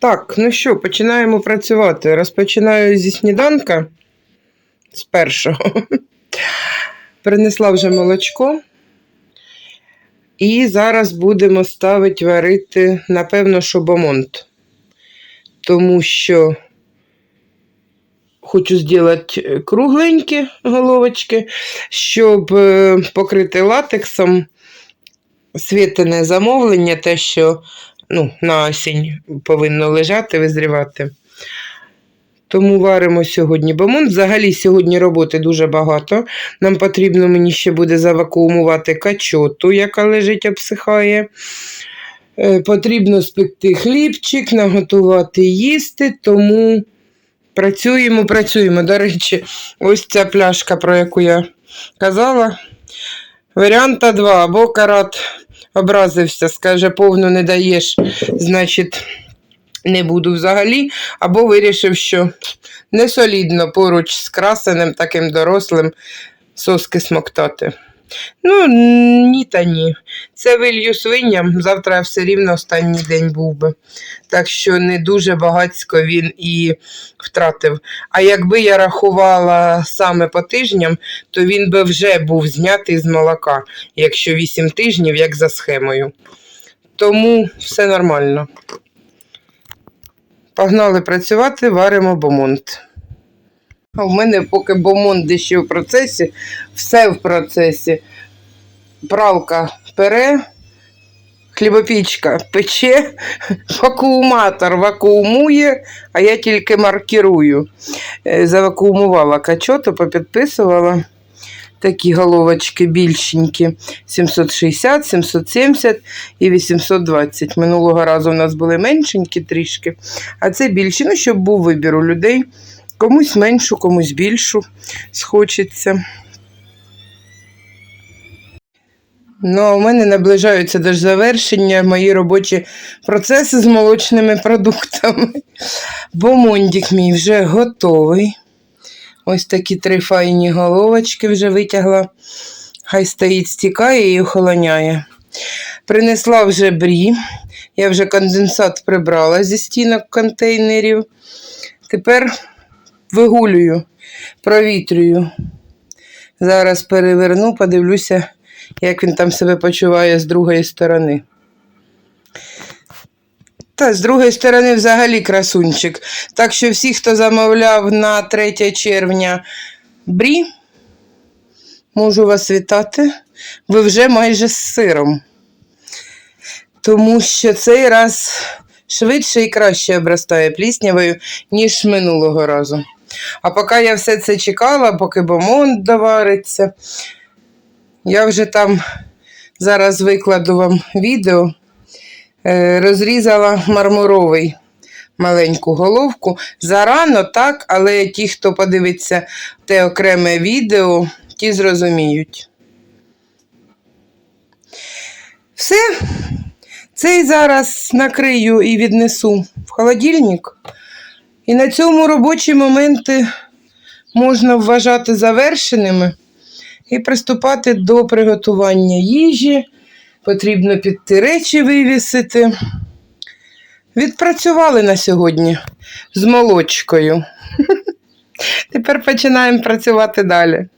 Так, ну що, починаємо працювати. Розпочинаю зі сніданка з першого. Принесла вже молочко. І зараз будемо ставити варити, напевно, що бомонт. Тому що хочу зробити кругленькі головочки, щоб е, покрити латексом світине замовлення, те, що ну, на осінь повинно лежати, визрівати. Тому варимо сьогодні бомон. Взагалі сьогодні роботи дуже багато. Нам потрібно мені ще буде завакуумувати качоту, яка лежить, обсихає. Е, Потрібно спекти хлібчик, наготувати їсти, тому працюємо, працюємо. До речі, ось ця пляшка, про яку я казала. Варіанта 2. Або карат образився, скаже, повну не даєш, значить, не буду взагалі. Або вирішив, що не солідно поруч з красеним, таким дорослим соски смоктати. Ну, ні та ні. Це вилью свиням, завтра все рівно останній день був би. Так що не дуже багацько він і втратив. А якби я рахувала саме по тижням, то він би вже був знятий з молока, якщо 8 тижнів, як за схемою. Тому все нормально. Погнали працювати, варимо бомонт. А в мене поки бомонт ще в процесі, все в процесі. Пралка пере, хлібопічка пече, вакууматор вакуумує, а я тільки маркірую. Е, Завакуумувала качоту, попідписувала. Такі головочки більшенькі. 760, 770 і 820. Минулого разу у нас були меншенькі трішки, а це більші, ну, щоб був вибір у людей. Комусь меншу, комусь більшу схочеться. Ну, а у мене наближаються до завершення мої робочі процеси з молочними продуктами. Бомондік мій вже готовий. Ось такі три файні головочки вже витягла. Хай стоїть, стікає і охолоняє. Принесла вже брі. Я вже конденсат прибрала зі стінок контейнерів. Тепер вигулюю, провітрюю. Зараз переверну, подивлюся, як він там себе почуває з другої сторони. Та з другої сторони, взагалі красунчик. Так що всі, хто замовляв на 3 червня брі, можу вас вітати. Ви вже майже з сиром. Тому що цей раз швидше і краще обростає пліснявою, ніж минулого разу. А поки я все це чекала, поки бомонд довариться, я вже там зараз викладу вам відео. Е, розрізала мармуровий маленьку головку. Зарано так, але ті, хто подивиться те окреме відео, ті зрозуміють. Все. Цей зараз накрию і віднесу в холодильник. І на цьому робочі моменти можна вважати завершеними і приступати до приготування їжі. Потрібно піти речі вивісити. Відпрацювали на сьогодні з молочкою. Тепер починаємо працювати далі.